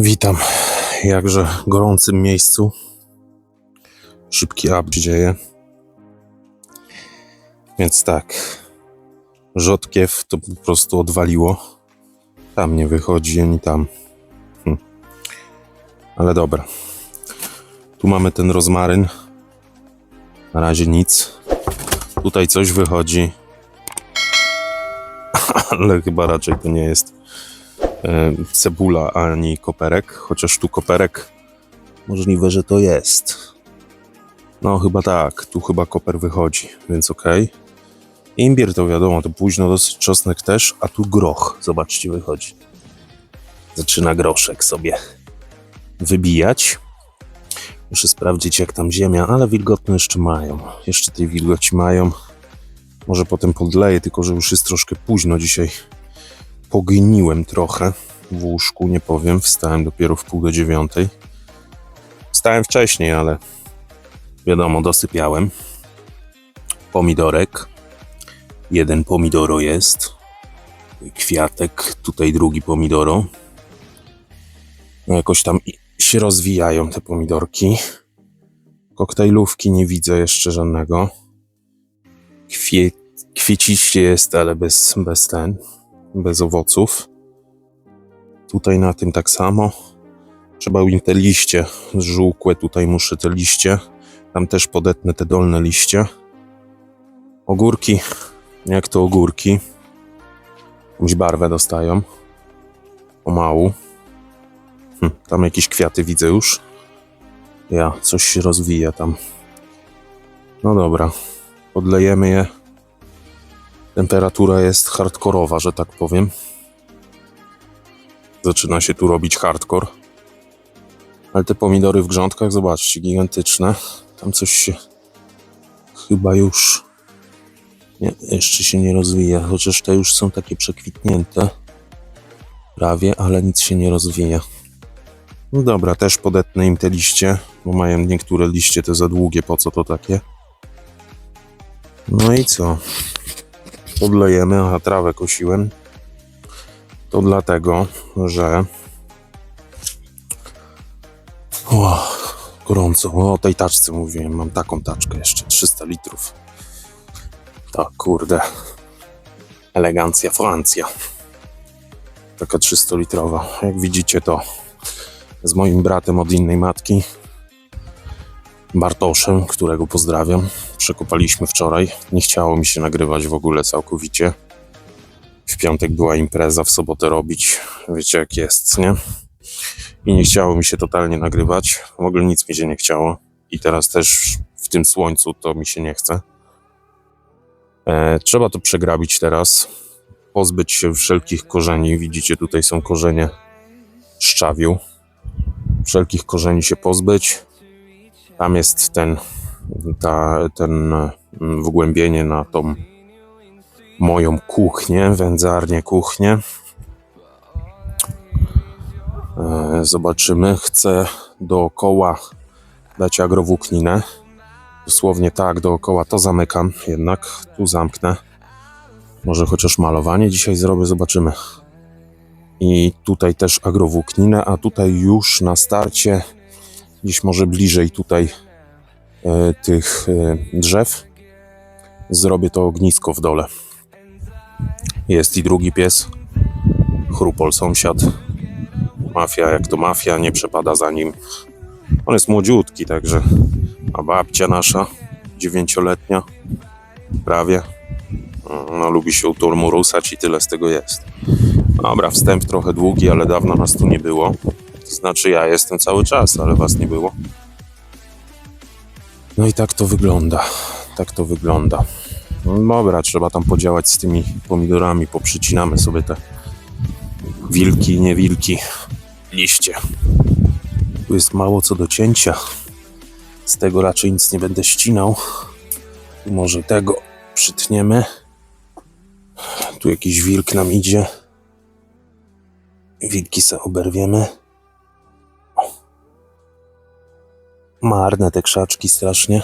Witam jakże gorącym miejscu. Szybki up dzieje. Więc tak. Rzodkiew to po prostu odwaliło. Tam nie wychodzi ani tam. Hm. Ale dobra. Tu mamy ten rozmaryn. Na razie nic. Tutaj coś wychodzi. Ale chyba raczej to nie jest cebula ani koperek, chociaż tu koperek możliwe, że to jest. No chyba tak, tu chyba koper wychodzi, więc okej. Imbir to wiadomo, to późno dosyć, czosnek też, a tu groch, zobaczcie, wychodzi. Zaczyna groszek sobie wybijać. Muszę sprawdzić jak tam ziemia, ale wilgotno jeszcze mają. Jeszcze tej wilgoci mają. Może potem podleję, tylko że już jest troszkę późno dzisiaj pogniłem trochę w łóżku, nie powiem. Wstałem dopiero w pół do dziewiątej. Wstałem wcześniej, ale wiadomo, dosypiałem. Pomidorek. Jeden pomidoro jest. Kwiatek, tutaj drugi pomidoro. No jakoś tam się rozwijają te pomidorki. Koktajlówki nie widzę jeszcze żadnego. Kwie, kwieciście jest, ale bez, bez ten, bez owoców. Tutaj na tym tak samo. Trzeba im te liście żółkłe, tutaj muszę te liście. Tam też podetnę te dolne liście. Ogórki, jak to ogórki. Jakąś barwę dostają. Pomału. Hm, tam jakieś kwiaty widzę już. Ja, coś się rozwija tam. No dobra, podlejemy je. Temperatura jest hardkorowa, że tak powiem. Zaczyna się tu robić hardcore. Ale te pomidory w grządkach, zobaczcie, gigantyczne. Tam coś się chyba już nie, jeszcze się nie rozwija, chociaż te już są takie przekwitnięte. Prawie, ale nic się nie rozwija. No dobra, też podetnę im te liście, bo mają niektóre liście te za długie, po co to takie? No i co? Podlejemy, a trawę kosiłem, to dlatego, że o, gorąco, o tej taczce mówiłem, mam taką taczkę jeszcze, 300 litrów. Tak, kurde, elegancja Francja. Taka 300 litrowa. Jak widzicie to z moim bratem od innej matki, Bartoszem, którego pozdrawiam. Przekopaliśmy wczoraj. Nie chciało mi się nagrywać w ogóle całkowicie. W piątek była impreza, w sobotę robić. Wiecie jak jest, nie? I nie chciało mi się totalnie nagrywać. W ogóle nic mi się nie chciało. I teraz też w tym słońcu to mi się nie chce. E, trzeba to przegrabić teraz. Pozbyć się wszelkich korzeni. Widzicie, tutaj są korzenie szczawiu. Wszelkich korzeni się pozbyć. Tam jest ten, ta, ten mm, wgłębienie na tą moją kuchnię, wędzarnię, kuchnię. E, Zobaczymy. Chcę dookoła dać agrowłókninę. Dosłownie tak, dookoła to zamykam, jednak tu zamknę. Może chociaż malowanie dzisiaj zrobię, zobaczymy. I tutaj też agrowłókninę, a tutaj już na starcie gdzieś może bliżej tutaj e, tych e, drzew. Zrobię to ognisko w dole. Jest i drugi pies. Chrupol sąsiad. Mafia jak to mafia, nie przepada za nim. On jest młodziutki, także. A babcia nasza, dziewięcioletnia, prawie. No, lubi się u turmu rusać i tyle z tego jest. Dobra, wstęp trochę długi, ale dawno nas tu nie było. To znaczy ja jestem cały czas, ale was nie było. No i tak to wygląda. Tak to wygląda. No dobra, trzeba tam podziałać z tymi pomidorami, poprzycinamy sobie te wilki i niewilki liście. Tu jest mało co do cięcia. Z tego raczej nic nie będę ścinał. Tu może tego przytniemy. Tu jakiś wilk nam idzie. Wilki se oberwiemy. Marne te krzaczki strasznie.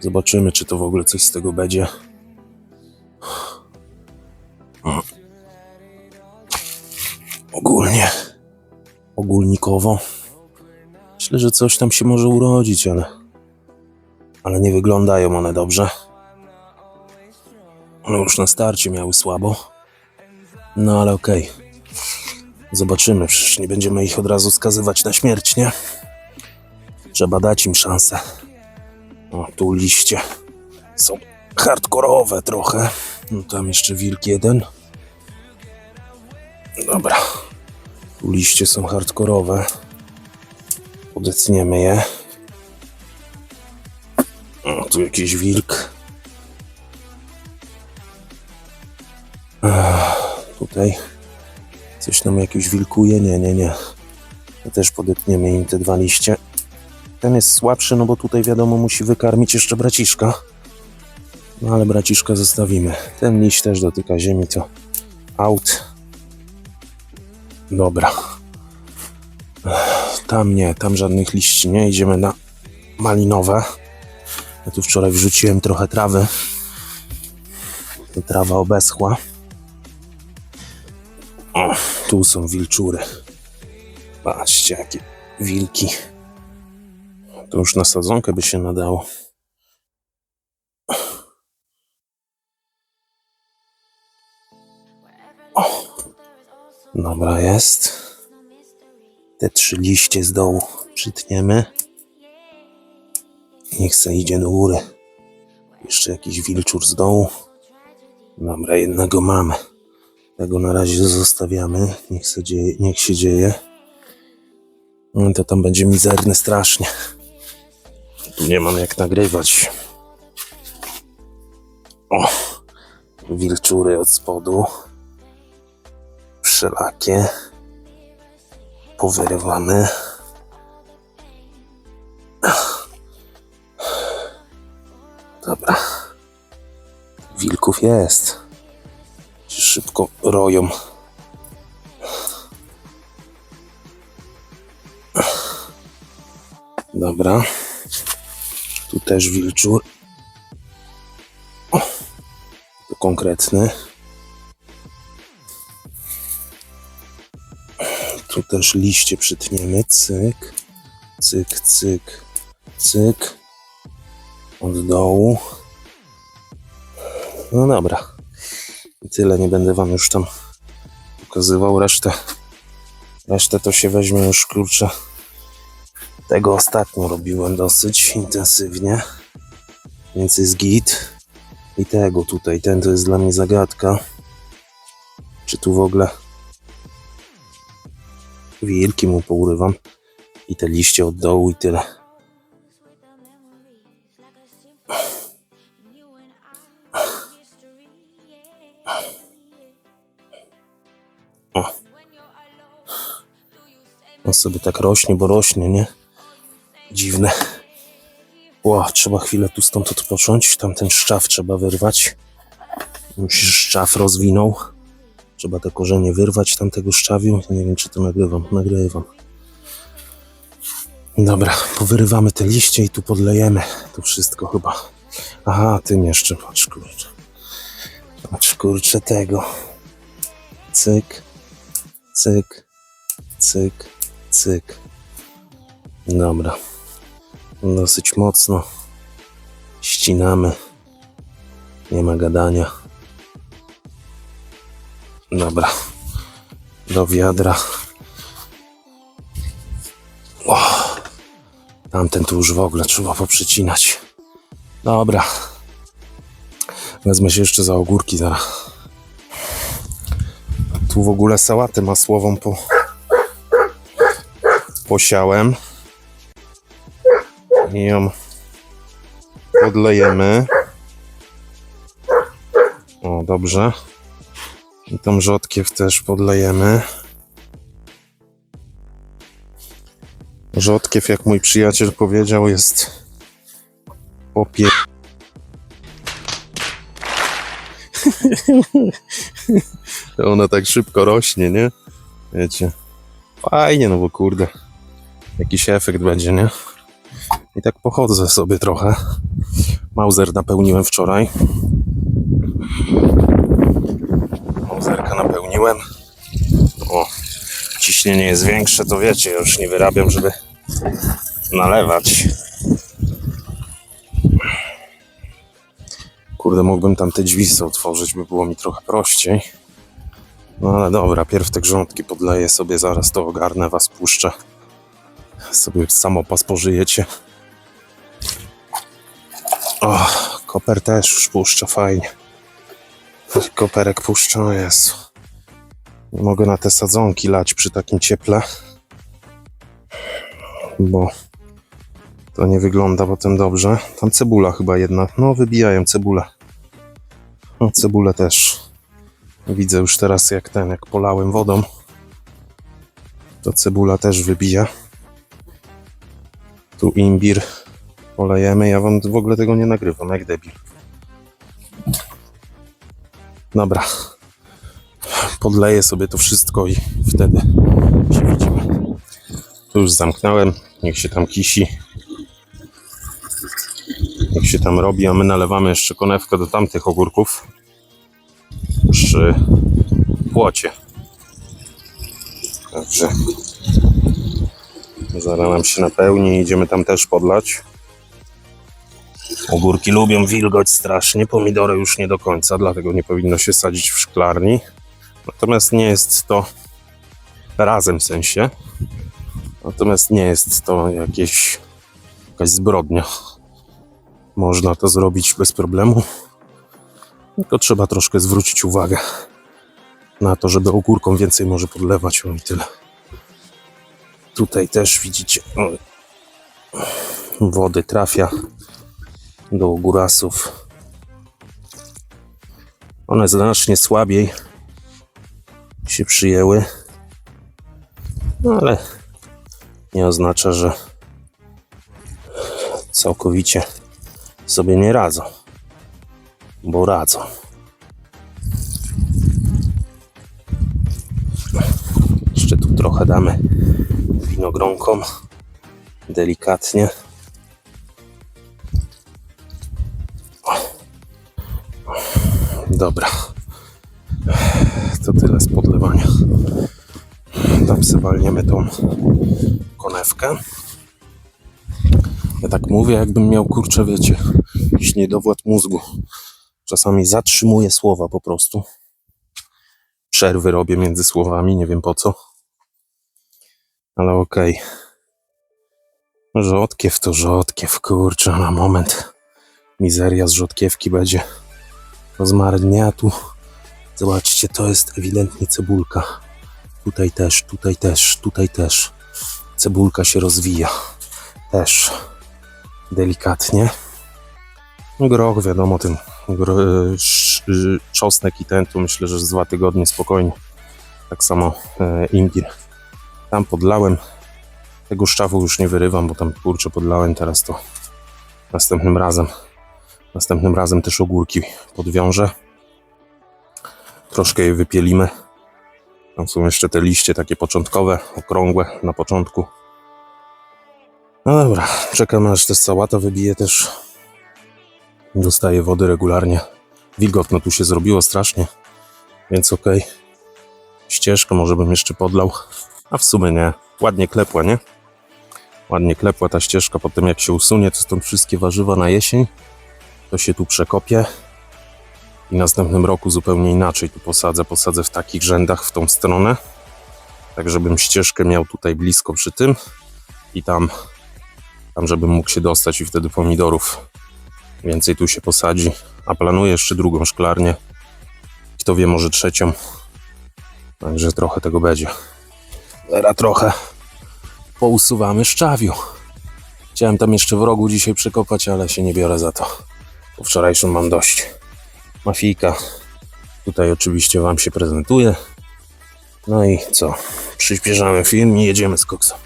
Zobaczymy, czy to w ogóle coś z tego będzie. Ogólnie ogólnikowo. Myślę, że coś tam się może urodzić, ale, ale nie wyglądają one dobrze. No już na starcie miały słabo. No ale okej. Zobaczymy, przecież nie będziemy ich od razu skazywać na śmierć, nie? Trzeba dać im szansę. O, tu liście są hardkorowe trochę. No tam jeszcze wilk jeden. Dobra. Tu liście są hardkorowe. Odetniemy je. O, tu jakiś wilk. Ech, tutaj coś nam jakiś wilkuje. Nie, nie, nie. To też podetniemy im te dwa liście. Ten jest słabszy, no bo tutaj wiadomo musi wykarmić jeszcze braciszka. No ale braciszka zostawimy. Ten liść też dotyka ziemi, to out. Dobra. Tam nie, tam żadnych liści nie. Idziemy na malinowe. Ja tu wczoraj wrzuciłem trochę trawy. To trawa obeschła. O, tu są wilczury. Patrzcie, jakie wilki. To już na sadzonkę by się nadało. O, dobra jest. Te trzy liście z dołu przytniemy. Niech se idzie do góry. Jeszcze jakiś wilczur z dołu. Dobra, jednego mamy. Tego na razie zostawiamy. Niech się dzieje. Niech się dzieje. No to tam będzie mizerny strasznie. Tu nie mam jak nagrywać. O! Wilczury od spodu. Wszelakie. Powyrywane. Dobra. Wilków jest. Szybko roją. Dobra. Też wilczur. O, konkretny. Tu też liście przytniemy. Cyk, cyk, cyk, cyk. Od dołu. No dobra. Tyle. Nie będę wam już tam pokazywał resztę. Resztę to się weźmie już kurczę. Tego ostatnio robiłem dosyć intensywnie. Więc jest git. I tego tutaj. Ten to jest dla mnie zagadka. Czy tu w ogóle wilki mu pourywam. I te liście od dołu i tyle. On sobie tak rośnie, bo rośnie, nie? Dziwne. Ło, trzeba chwilę tu stąd odpocząć. Tamten szczaw trzeba wyrwać. Się szczaw rozwinął. Trzeba te korzenie wyrwać tamtego szczawiu. Nie wiem, czy to nagrywam. Nagrywam. Dobra, powyrywamy te liście i tu podlejemy to wszystko chyba. Aha, tym jeszcze, patrz kurczę. Patrz kurczę tego. Cyk, cyk, cyk, cyk. Dobra. Dosyć mocno. Ścinamy. Nie ma gadania. Dobra. Do wiadra. O, tamten tu już w ogóle trzeba poprzycinać. Dobra. Wezmę się jeszcze za ogórki zaraz. Tu w ogóle sałatę masłową po... posiałem. I ją podlejemy. O, dobrze. I tą rzodkiew też podlejemy. Rzodkiew, jak mój przyjaciel powiedział, jest popie... Ona tak szybko rośnie, nie? Wiecie. Fajnie, no bo kurde. Jakiś efekt będzie, nie? I tak pochodzę sobie trochę. Mauser napełniłem wczoraj. Mauzerka napełniłem. O, ciśnienie jest większe, to wiecie, już nie wyrabiam, żeby nalewać. Kurde, mógłbym tam te drzwi otworzyć, by było mi trochę prościej. No ale dobra, pierw te grządki podleję sobie, zaraz to ogarnę, was puszczę. Sobie samopas pożyjecie. O, koper też już puszcza, fajnie. Koperek puszcza, o Jezu. Mogę na te sadzonki lać przy takim cieple, bo to nie wygląda potem dobrze. Tam cebula chyba jedna. No, wybijają cebulę. No, cebulę też. Widzę już teraz jak ten, jak polałem wodą, to cebula też wybija. Tu imbir polejemy. Ja wam w ogóle tego nie nagrywam, jak debil. Dobra. Podleję sobie to wszystko i wtedy się widzimy. Tu już zamknąłem. Niech się tam kisi. Niech się tam robi, a my nalewamy jeszcze konewkę do tamtych ogórków przy płocie. Także zaraz nam się napełni idziemy tam też podlać. Ogórki lubią wilgoć strasznie, pomidory już nie do końca, dlatego nie powinno się sadzić w szklarni. Natomiast nie jest to razem w sensie. Natomiast nie jest to jakieś jakaś zbrodnia. Można to zrobić bez problemu. Tylko trzeba troszkę zwrócić uwagę na to, żeby ogórkom więcej może podlewać. O i tyle. Tutaj też widzicie, wody trafia do ogórasów. One znacznie słabiej się przyjęły, no ale nie oznacza, że całkowicie sobie nie radzą, bo radzą. Jeszcze tu trochę damy winogronkom, delikatnie. Dobra. To tyle z podlewania. Tam sobie tą konewkę. Ja tak mówię, jakbym miał kurczę, wiecie, jakiś niedowład mózgu. Czasami zatrzymuję słowa po prostu. Przerwy robię między słowami, nie wiem po co. Ale okej. Rzodkiew to rzodkiew, kurczę, na moment. Mizeria z rzodkiewki będzie rozmarnie, a tu zobaczcie, to jest ewidentnie cebulka. Tutaj też, tutaj też, tutaj też. Cebulka się rozwija. Też delikatnie. Groch, wiadomo, ten gro, e, y, czosnek i ten, tu myślę, że z dwa tygodnie spokojnie. Tak samo e, imbir. Tam podlałem. Tego szczawu już nie wyrywam, bo tam kurczę podlałem teraz to następnym razem. Następnym razem też ogórki podwiążę. Troszkę je wypielimy. Tam są jeszcze te liście takie początkowe, okrągłe na początku. No dobra, czekam aż ta sałata wybije też. Dostaję wody regularnie. Wilgotno tu się zrobiło strasznie, więc okej. Ścieżkę może bym jeszcze podlał, a w sumie nie. Ładnie klepła, nie? Ładnie klepła ta ścieżka, potem jak się usunie, to stąd wszystkie warzywa na jesień, to się tu przekopie i następnym roku zupełnie inaczej tu posadzę. Posadzę w takich rzędach w tą stronę, tak żebym ścieżkę miał tutaj blisko przy tym i tam, tam żebym mógł się dostać i wtedy pomidorów więcej tu się posadzi. A planuję jeszcze drugą szklarnię. Kto wie, może trzecią. Także trochę tego będzie. Teraz trochę pousuwamy szczawiu. Chciałem tam jeszcze w rogu dzisiaj przekopać, ale się nie biorę za to. Po wczorajszym mam dość. Mafijka tutaj oczywiście Wam się prezentuje. No i co? Przyspieszamy film i jedziemy z koksem.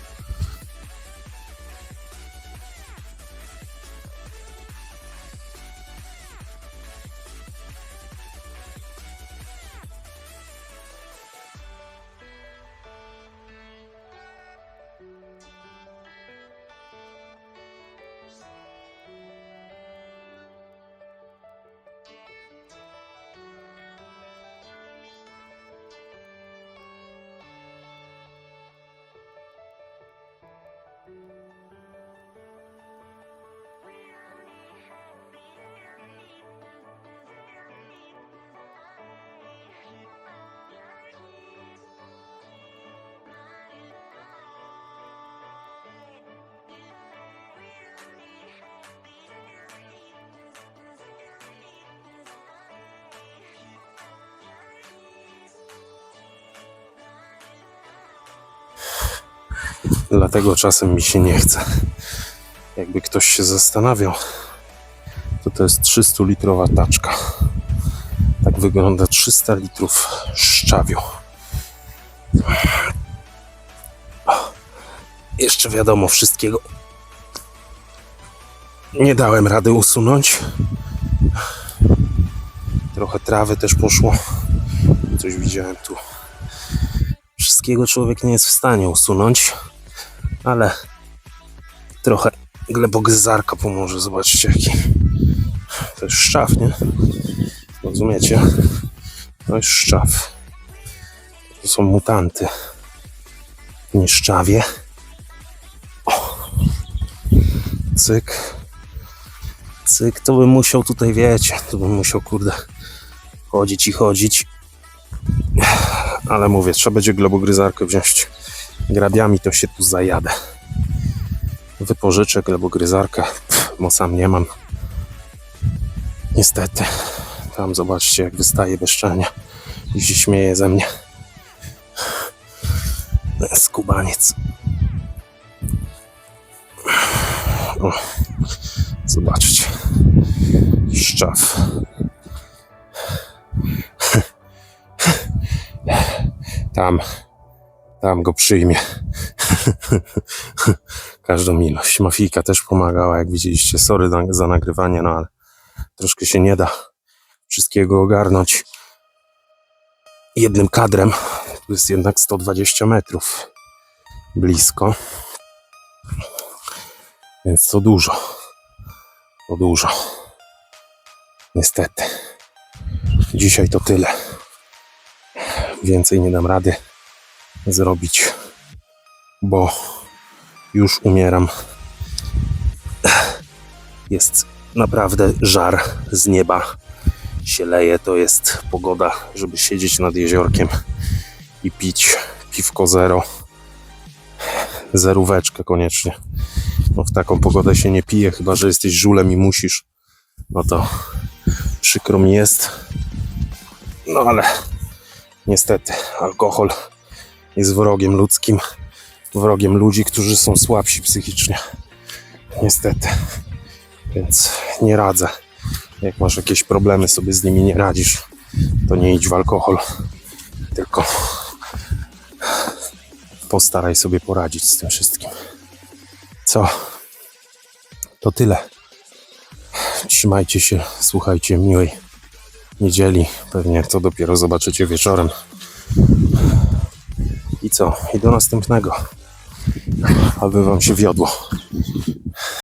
Dlatego czasem mi się nie chce. Jakby ktoś się zastanawiał, to to jest 300-litrowa taczka. Tak wygląda 300 litrów szczawiu. Jeszcze wiadomo, wszystkiego nie dałem rady usunąć. Trochę trawy też poszło. Coś widziałem tu. Wszystkiego człowiek nie jest w stanie usunąć, ale trochę glebogryzarka pomoże. Zobaczcie, jaki to jest szczaw, nie? Rozumiecie? To jest szczaw. To są mutanty. Nie szczawie. O. Cyk. Cyk, to bym musiał tutaj, wiecie, to bym musiał, kurde, chodzić i chodzić. Ale mówię, trzeba będzie glebogryzarkę wziąć. Grabiami to się tu zajadę. Wypożyczę glebogryzarkę, Pff, bo sam nie mam. Niestety. Tam zobaczcie, jak wystaje bezczelnie i się śmieje ze mnie. Skubaniec. O, zobaczcie. Szczaw. Tam, tam go przyjmie. Każdą ilość. Mafijka też pomagała, jak widzieliście. Sorry za- nagrywanie, no ale troszkę się nie da wszystkiego ogarnąć jednym kadrem. Tu jest jednak 120 metrów blisko. Więc to dużo. To dużo. Niestety. Dzisiaj to tyle. Więcej nie dam rady zrobić, bo już umieram. Jest naprawdę żar z nieba się leje. To jest pogoda, żeby siedzieć nad jeziorkiem i pić piwko zero. Zeróweczkę koniecznie. No w taką pogodę się nie pije, chyba że jesteś żulem i musisz. No to przykro mi jest. No ale niestety alkohol jest wrogiem ludzkim, wrogiem ludzi, którzy są słabsi psychicznie. Niestety. Więc nie radzę. Jak masz jakieś problemy, sobie z nimi nie radzisz, to nie idź w alkohol, tylko postaraj sobie poradzić z tym wszystkim. Co? To tyle. Trzymajcie się, słuchajcie miłej niedzieli. Pewnie to dopiero zobaczycie wieczorem. I co? I do następnego. Aby wam się wiodło.